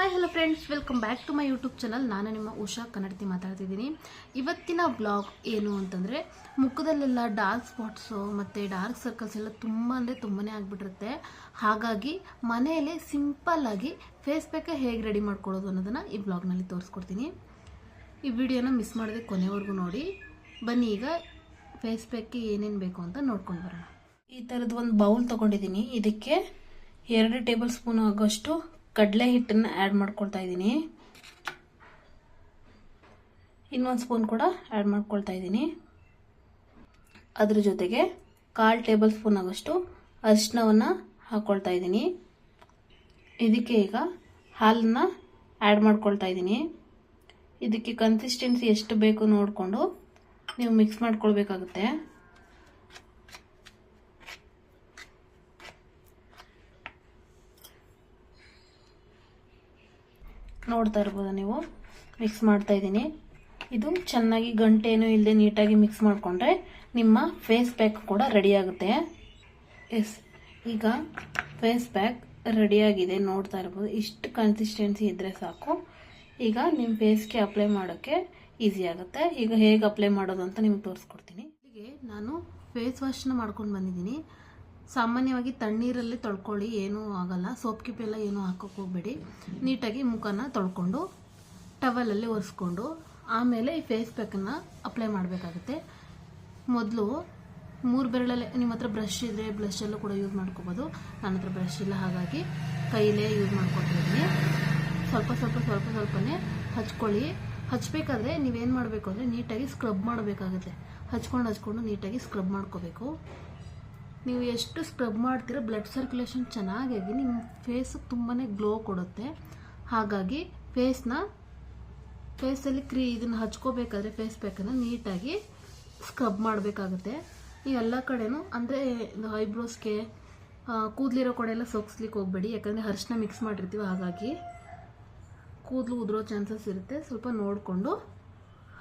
Hi hello friends welcome back to my YouTube channel ನಾನು ನಿಮ್ಮ ಉಷಾ ಕನ್ನಡತಿ ಮಾತಾಡ್ತಿದ್ದೀನಿ. ಇವತ್ತಿನ ಬ್ಲಾಗ್ ಏನು ಅಂತಂದರೆ, ಮುಖದಲ್ಲೆಲ್ಲ ಡಾರ್ಕ್ ಸ್ಪಾಟ್ಸು ಮತ್ತು ಡಾರ್ಕ್ ಸರ್ಕಲ್ಸ್ ಎಲ್ಲ ತುಂಬ ಅಂದರೆ ತುಂಬಾ ಆಗಿಬಿಟ್ಟಿರುತ್ತೆ. ಹಾಗಾಗಿ ಮನೆಯಲ್ಲೇ ಸಿಂಪಲ್ಲಾಗಿ ಫೇಸ್ ಪ್ಯಾಕ ಹೇಗೆ ರೆಡಿ ಮಾಡ್ಕೊಳ್ಳೋದು ಅನ್ನೋದನ್ನು ಈ ಬ್ಲಾಗ್ನಲ್ಲಿ ತೋರಿಸ್ಕೊಡ್ತೀನಿ. ಈ ವಿಡಿಯೋನ ಮಿಸ್ ಮಾಡದೆ ಕೊನೆವರೆಗೂ ನೋಡಿ. ಬನ್ನಿ ಈಗ ಫೇಸ್ ಪ್ಯಾಕ್ಗೆ ಏನೇನು ಬೇಕು ಅಂತ ನೋಡ್ಕೊಂಡು ಬರೋಣ. ಈ ಥರದ್ದು ಒಂದು ಬೌಲ್ ತೊಗೊಂಡಿದ್ದೀನಿ. ಇದಕ್ಕೆ ಎರಡು ಟೇಬಲ್ ಸ್ಪೂನ್ ಆಗೋಷ್ಟು ಕಡಲೆ ಹಿಟ್ಟನ್ನು ಆ್ಯಡ್ ಮಾಡ್ಕೊಳ್ತಾ ಇದ್ದೀನಿ. ಇನ್ನೊಂದು ಸ್ಪೂನ್ ಕೂಡ ಆ್ಯಡ್ ಮಾಡ್ಕೊಳ್ತಾ ಇದ್ದೀನಿ. ಅದ್ರ ಜೊತೆಗೆ ಕಾಲು ಟೇಬಲ್ ಸ್ಪೂನ್ ಆಗೋಷ್ಟು ಅರಿಶಿನವನ್ನು ಹಾಕ್ಕೊಳ್ತಾ ಇದ್ದೀನಿ. ಇದಕ್ಕೆ ಈಗ ಹಾಲನ್ನು ಆ್ಯಡ್ ಮಾಡ್ಕೊಳ್ತಾ ಇದ್ದೀನಿ. ಇದಕ್ಕೆ ಕನ್ಸಿಸ್ಟೆನ್ಸಿ ಎಷ್ಟು ಬೇಕು ನೋಡಿಕೊಂಡು ನೀವು ಮಿಕ್ಸ್ ಮಾಡ್ಕೊಳ್ಬೇಕಾಗುತ್ತೆ. ನೋಡ್ತಾ ಇರ್ಬೋದು ನೀವು. ಮಿಕ್ಸ್ ಮಾಡ್ತಾ ಇದ್ದೀನಿ. ಇದು ಚೆನ್ನಾಗಿ ಗಂಟೇನು ಇಲ್ಲದೆ ನೀಟಾಗಿ ಮಿಕ್ಸ್ ಮಾಡಿಕೊಂಡ್ರೆ ನಿಮ್ಮ ಫೇಸ್ ಪ್ಯಾಕ್ ಕೂಡ ರೆಡಿ ಆಗುತ್ತೆ. ಎಸ್ ಈಗ ಫೇಸ್ ಪ್ಯಾಕ್ ರೆಡಿಯಾಗಿದೆ ನೋಡ್ತಾ ಇರ್ಬೋದು. ಇಷ್ಟು ಕನ್ಸಿಸ್ಟೆನ್ಸಿ ಇದ್ದರೆ ಸಾಕು. ಈಗ ನಿಮ್ಮ ಫೇಸ್ಗೆ ಅಪ್ಲೈ ಮಾಡೋಕ್ಕೆ ಈಸಿ ಆಗುತ್ತೆ. ಈಗ ಹೇಗೆ ಅಪ್ಲೈ ಮಾಡೋದು ಅಂತ ನಿಮ್ಗೆ ತೋರಿಸ್ಕೊಡ್ತೀನಿ. ಹೀಗೆ ನಾನು ಫೇಸ್ ವಾಶ್ನ ಮಾಡ್ಕೊಂಡು ಬಂದಿದ್ದೀನಿ. ಸಾಮಾನ್ಯವಾಗಿ ತಣ್ಣೀರಲ್ಲಿ ತೊಳ್ಕೊಳ್ಳಿ, ಏನೂ ಆಗಲ್ಲ. ಸೋಪ್ ಕಿಪ್ಪೆಲ್ಲ ಏನೂ ಹಾಕೋಕೆ ಹೋಗಬೇಡಿ. ನೀಟಾಗಿ ಮುಖನ ತೊಳ್ಕೊಂಡು, ಟವಲಲ್ಲಿ ಒರೆಸ್ಕೊಂಡು, ಆಮೇಲೆ ಈ ಫೇಸ್ ಪ್ಯಾಕನ್ನು ಅಪ್ಲೈ ಮಾಡಬೇಕಾಗುತ್ತೆ. ಮೊದಲು ಮೂರು ಬೆರಳಲ್ಲಿ, ನಿಮ್ಮ ಹತ್ರ ಬ್ರಷ್ ಇದ್ದರೆ ಬ್ರಷಲ್ಲೂ ಕೂಡ ಯೂಸ್ ಮಾಡ್ಕೋಬೋದು. ನನ್ನ ಹತ್ರ ಬ್ರಷ್ ಇಲ್ಲ, ಹಾಗಾಗಿ ಕೈಲೇ ಯೂಸ್ ಮಾಡ್ಕೊತಿದ್ದೀನಿ. ಸ್ವಲ್ಪ ಸ್ವಲ್ಪ ಸ್ವಲ್ಪ, ಸ್ವಲ್ಪನೇ ಹಚ್ಕೊಳ್ಳಿ. ಹಚ್ಬೇಕಾದ್ರೆ ನೀವೇನು ಮಾಡಬೇಕು ಅಂದರೆ ನೀಟಾಗಿ ಸ್ಕ್ರಬ್ ಮಾಡಬೇಕಾಗುತ್ತೆ. ಹಚ್ಕೊಂಡು ಹಚ್ಕೊಂಡು ನೀಟಾಗಿ ಸ್ಕ್ರಬ್ ಮಾಡ್ಕೋಬೇಕು. ನೀವು ಎಷ್ಟು ಸ್ಕ್ರಬ್ ಮಾಡ್ತೀರೋ ಬ್ಲಡ್ ಸರ್ಕ್ಯುಲೇಷನ್ ಚೆನ್ನಾಗಾಗಿ ನಿಮ್ಮ ಫೇಸ್ ತುಂಬಾ ಗ್ಲೋ ಕೊಡುತ್ತೆ. ಹಾಗಾಗಿ ಫೇಸ್ನ ಫೇಸಲ್ಲಿ ಕ್ರೀ ಇದನ್ನು ಹಚ್ಕೋಬೇಕಾದ್ರೆ ಫೇಸ್ ಪ್ಯಾಕನ್ನು ನೀಟಾಗಿ ಸ್ಕ್ರಬ್ ಮಾಡಬೇಕಾಗುತ್ತೆ. ಈ ಎಲ್ಲ ಕಡೆನೂ, ಅಂದರೆ ಐಬ್ರೋಸ್ಗೆ ಕೂದಲಿರೋ ಕಡೆ ಎಲ್ಲ ಸೊಗ್ಸ್ಲಿಕ್ಕೆ ಹೋಗಬೇಡಿ. ಯಾಕಂದರೆ ಅರಿಶಿನ ಮಿಕ್ಸ್ ಮಾಡಿರ್ತೀವಿ, ಹಾಗಾಗಿ ಕೂದಲು ಉದುರೋ ಚಾನ್ಸಸ್ ಇರುತ್ತೆ. ಸ್ವಲ್ಪ ನೋಡಿಕೊಂಡು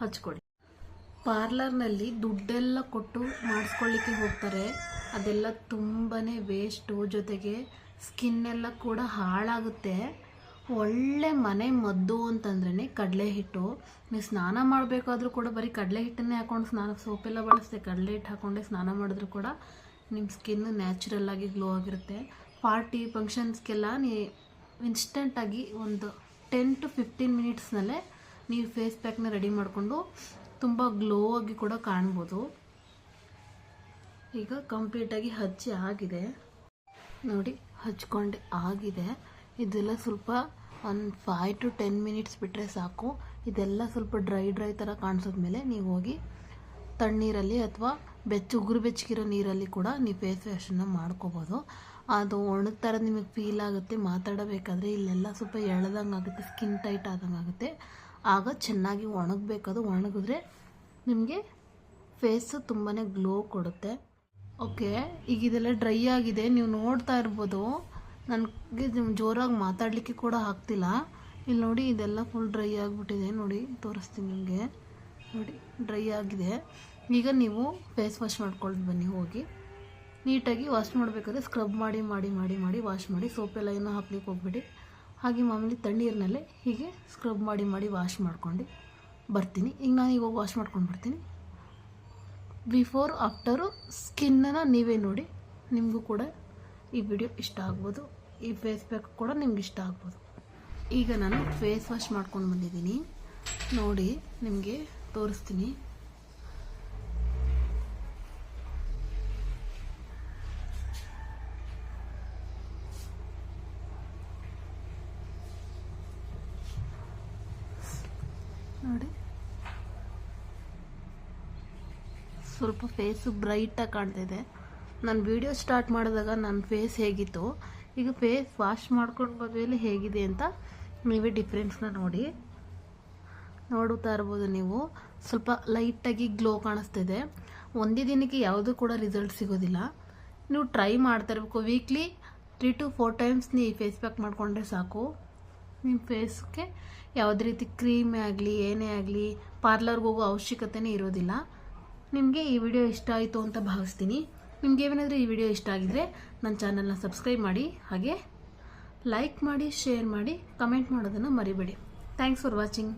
ಹಚ್ಕೊಡಿ. ಪಾರ್ಲರ್ನಲ್ಲಿ ದುಡ್ಡೆಲ್ಲ ಕೊಟ್ಟು ಮಾಡಿಸ್ಕೊಳ್ಳಿಕ್ಕೆ ಹೋಗ್ತಾರೆ. ಅದೆಲ್ಲ ತುಂಬಾ ವೇಸ್ಟು ಜೊತೆಗೆ ಸ್ಕಿನ್ ಎಲ್ಲ ಕೂಡ ಹಾಳಾಗುತ್ತೆ. ಒಳ್ಳೆ ಮನೆ ಮದ್ದು ಅಂತಂದ್ರೇ ಕಡಲೆ ಹಿಟ್ಟು. ನೀವು ಸ್ನಾನ ಮಾಡಬೇಕಾದ್ರೂ ಕೂಡ ಬರೀ ಕಡಲೆ ಹಿಟ್ಟನ್ನೇ ಹಾಕೊಂಡು ಸ್ನಾನ ಸೋಪೆಲ್ಲ ಬಳಸ್ದೆ ಕಡಲೆ ಹಿಟ್ಟು ಹಾಕೊಂಡೆ ಸ್ನಾನ ಮಾಡಿದ್ರೂ ಕೂಡ ನಿಮ್ಮ ಸ್ಕಿನ್ ನ್ಯಾಚುರಲ್ ಆಗಿ ಗ್ಲೋ ಆಗಿರುತ್ತೆ. ಪಾರ್ಟಿ ಫಂಕ್ಷನ್ಸ್ಗೆಲ್ಲ ನೀ ಇನ್ಸ್ಟೆಂಟಾಗಿ ಒಂದು ಟೆನ್ ಟು ಫಿಫ್ಟೀನ್ ಮಿನಿಟ್ಸ್ನಲ್ಲೇ ನೀವು ಫೇಸ್ ಪ್ಯಾಕ್ನ ರೆಡಿ ಮಾಡಿಕೊಂಡು ತುಂಬ ಗ್ಲೋ ಆಗಿ ಕೂಡ ಕಾಣ್ಬೋದು. ಈಗ ಕಂಪ್ಲೀಟಾಗಿ ಹಚ್ಚಿ ಆಗಿದೆ. ನೋಡಿ, ಹಚ್ಕೊಂಡು ಆಗಿದೆ. ಇದೆಲ್ಲ ಸ್ವಲ್ಪ ಒಂದು ಫೈವ್ ಟು ಟೆನ್ ಮಿನಿಟ್ಸ್ ಬಿಟ್ಟರೆ ಸಾಕು. ಇದೆಲ್ಲ ಸ್ವಲ್ಪ ಡ್ರೈ ಡ್ರೈ ಥರ ಕಾಣಿಸೋದ್ಮೇಲೆ ನೀವು ಹೋಗಿ ತಣ್ಣೀರಲ್ಲಿ ಅಥವಾ ಬೆಚ್ಚ, ಉಗುರು ಬೆಚ್ಚಗಿರೋ ನೀರಲ್ಲಿ ಕೂಡ ನೀವು ಫೇಸ್ ವಾಶನ್ನು ಮಾಡ್ಕೋಬೋದು. ಅದು ಒಣದ ಥರ ನಿಮಗೆ ಫೀಲ್ ಆಗುತ್ತೆ. ಮಾತಾಡಬೇಕಾದ್ರೆ ಇಲ್ಲೆಲ್ಲ ಸ್ವಲ್ಪ ಎಳ್ದಂಗೆ ಆಗುತ್ತೆ ಸ್ಕಿನ್ ಟೈಟ್ ಆದಂಗೆ ಆಗುತ್ತೆ ಆಗ ಚೆನ್ನಾಗಿ ಒಣಗಬೇಕದು ಒಣಗಿದ್ರೆ ನಿಮಗೆ ಫೇಸು ತುಂಬಾ ಗ್ಲೋ ಕೊಡುತ್ತೆ. ಓಕೆ ಈಗ ಇದೆಲ್ಲ ಡ್ರೈ ಆಗಿದೆ. ನೀವು ನೋಡ್ತಾ ಇರ್ಬೋದು. ನನಗೆ ಜೋರಾಗಿ ಮಾತಾಡಲಿಕ್ಕೆ ಕೂಡ ಆಗ್ತಿಲ್ಲ. ಇಲ್ಲಿ ನೋಡಿ ಇದೆಲ್ಲ ಫುಲ್ ಡ್ರೈ ಆಗಿಬಿಟ್ಟಿದೆ. ನೋಡಿ, ತೋರಿಸ್ತೀನಿ ನಿಮಗೆ. ನೋಡಿ ಡ್ರೈ ಆಗಿದೆ. ಈಗ ನೀವು ಫೇಸ್ ವಾಶ್ ಮಾಡ್ಕೊಂಡು ಬನ್ನಿ, ಹೋಗಿ. ನೀಟಾಗಿ ವಾಶ್ ಮಾಡಬೇಕಾದ್ರೆ ಸ್ಕ್ರಬ್ ಮಾಡಿ ಮಾಡಿ ಮಾಡಿ ಮಾಡಿ ವಾಶ್ ಮಾಡಿ. ಸೋಪೆಲ್ಲ ಏನೂ ಹಾಕ್ಲಿಕ್ಕೆ ಹೋಗ್ಬೇಡಿ. ಹಾಗೆ ಮಾಮೂಲಿ ತಣ್ಣೀರಿನಲ್ಲೇ ಹೀಗೆ ಸ್ಕ್ರಬ್ ಮಾಡಿ ಮಾಡಿ ವಾಶ್ ಮಾಡ್ಕೊಂಡು ಬರ್ತೀನಿ. ಈಗ ನಾನು ಈಗ ವಾಶ್ ಮಾಡ್ಕೊಂಡು ಬರ್ತೀನಿ. ಬಿಫೋರ್ ಆಫ್ಟರು ಸ್ಕಿನ್ನನ್ನು ನೀವೇ ನೋಡಿ. ನಿಮಗೂ ಕೂಡ ಈ ವಿಡಿಯೋ ಇಷ್ಟ ಆಗ್ಬೋದು. ಈ ಫೇಸ್ ಪ್ಯಾಕ್ ಕೂಡ ನಿಮ್ಗೆ ಇಷ್ಟ ಆಗ್ಬೋದು. ಈಗ ನಾನು ಫೇಸ್ ವಾಶ್ ಮಾಡ್ಕೊಂಡು ಬಂದಿದ್ದೀನಿ. ನೋಡಿ, ನಿಮಗೆ ತೋರಿಸ್ತೀನಿ ನೋಡಿ ಸ್ವಲ್ಪ ಫೇಸು ಬ್ರೈಟಾಗಿ ಕಾಣ್ತಿದೆ. ನಾನು ವಿಡಿಯೋ ಸ್ಟಾರ್ಟ್ ಮಾಡಿದಾಗ ನನ್ನ ಫೇಸ್ ಹೇಗಿತ್ತು? ಈಗ ಫೇಸ್ ವಾಶ್ ಮಾಡ್ಕೊಂಡು ಬಂದ್ಮೇಲೆ ಹೇಗಿದೆ ಅಂತ ನೀವೇ ಡಿಫ್ರೆನ್ಸ್ನ ನೋಡಿ. ನೋಡುತ್ತಾ ಇರ್ಬೋದು ನೀವು. ಸ್ವಲ್ಪ ಲೈಟಾಗಿ ಗ್ಲೋ ಕಾಣಿಸ್ತಿದೆ. ಒಂದೇ ದಿನಕ್ಕೆ ಯಾವುದೂ ಕೂಡ ರಿಸಲ್ಟ್ ಸಿಗೋದಿಲ್ಲ. ನೀವು ಟ್ರೈ ಮಾಡ್ತಾ ಇರಬೇಕು. Weekly three to four times ನೀವು ಫೇಸ್ ಪ್ಯಾಕ್ ಮಾಡಿಕೊಂಡ್ರೆ ಸಾಕು. ನಿಮ್ಮ ಫೇಸ್ಗೆ ಯಾವುದೇ ರೀತಿ ಕ್ರೀಮೇ ಆಗಲಿ, ಏನೇ ಆಗಲಿ ಪಾರ್ಲರ್ಗೆ ಹೋಗೋ ಅವಶ್ಯಕತೆನೇ ಇರೋದಿಲ್ಲ. ನಿಮಗೆ ಈ ವಿಡಿಯೋ ಇಷ್ಟ ಆಯಿತು ಅಂತ ಭಾವಿಸ್ತೀನಿ. ನಿಮ್ಗೆ ಏನಾದರೂ ಈ ವಿಡಿಯೋ ಇಷ್ಟ ಆಗಿದರೆ ನನ್ನ ಚಾನಲ್ನ ಸಬ್ಸ್ಕ್ರೈಬ್ ಮಾಡಿ, ಹಾಗೆ ಲೈಕ್ ಮಾಡಿ ಶೇರ್ ಮಾಡಿ ಕಮೆಂಟ್ ಮಾಡೋದನ್ನು ಮರಿಬೇಡಿ. Thanks for watching